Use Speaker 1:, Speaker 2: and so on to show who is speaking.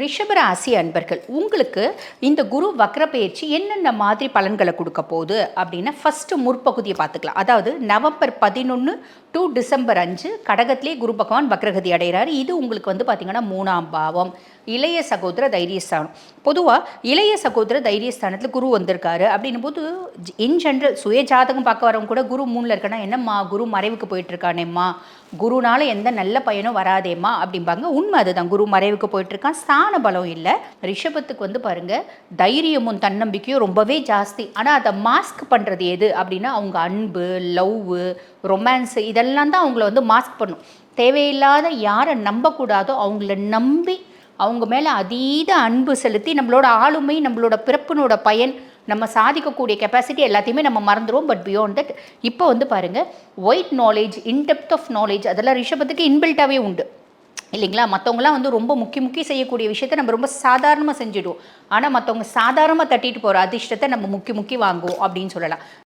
Speaker 1: ரிஷபராசி அன்பர்கள் உங்களுக்கு இந்த குரு வக்ர பயிற்சி என்னென்ன மாதிரி பலன்களை கொடுக்க போகுது அப்படின்னா ஃபஸ்ட்டு முற்பகுதியை பார்த்துக்கலாம். அதாவது நவம்பர் பதினொன்று டு டிசம்பர் அஞ்சு கடகத்திலே குரு பகவான் வக்ரகதி அடைகிறார். இது உங்களுக்கு வந்து பார்த்திங்கன்னா மூணாம் பாவம். இளைய சகோதர தைரியஸ்தானம். பொதுவாக இளைய சகோதர தைரியஸ்தானத்தில் குரு வந்திருக்காரு. அப்படின்னும் போது இன் ஜென்ரல் சுய ஜாதகம் பார்க்க வரவங்க கூட குரு மூணில் இருக்கனா என்னம்மா குரு மறைவுக்கு போயிட்டுருக்கானேம்மா? குருனால எந்த நல்ல பயனும் வராதேம்மா? அப்படிம்பாங்க. உண்மை அதுதான். குரு மறைவுக்கு போயிட்டுருக்கான். ஸ்தான பலம் இல்லை. ரிஷபத்துக்கு வந்து பாருங்கள் தைரியமும் தன்னம்பிக்கையும் ரொம்பவே ஜாஸ்தி. ஆனால் அதை மாஸ்க் பண்ணுறது எது? அப்படின்னா அவங்க அன்பு லவ்வு ரொமான்ஸு இதெல்லாம் தான் அவங்கள வந்து மாஸ்க் பண்ணும். தேவையில்லாத யாரை நம்பக்கூடாதோ அவங்கள நம்பி அவங்க மேலே அதீத அன்பு செலுத்தி நம்மளோட ஆளுமை நம்மளோட பிறப்பினோட பயன் நம்ம சாதிக்கக்கூடிய கெப்பாசிட்டி எல்லாத்தையுமே நம்ம மறந்துடுவோம் பட் பியாண்ட் தட் இப்போ வந்து பாருங்கள் wide knowledge in depth of knowledge அதெல்லாம் ரிஷபத்துக்கு இன்பில்ட்டாகவே உண்டு. இல்லைங்களா? மற்றவங்களாம் வந்து ரொம்ப முக்கி முக்கி செய்யக்கூடிய விஷயத்த நம்ம ரொம்ப சாதாரணமாக செஞ்சுடுவோம். ஆனால் மற்றவங்க சாதாரணமாக தட்டிட்டு போகிற அதிர்ஷ்டத்தை நம்ம முக்கி முக்கி வாங்குவோம் அப்படின்னு சொல்லலாம்.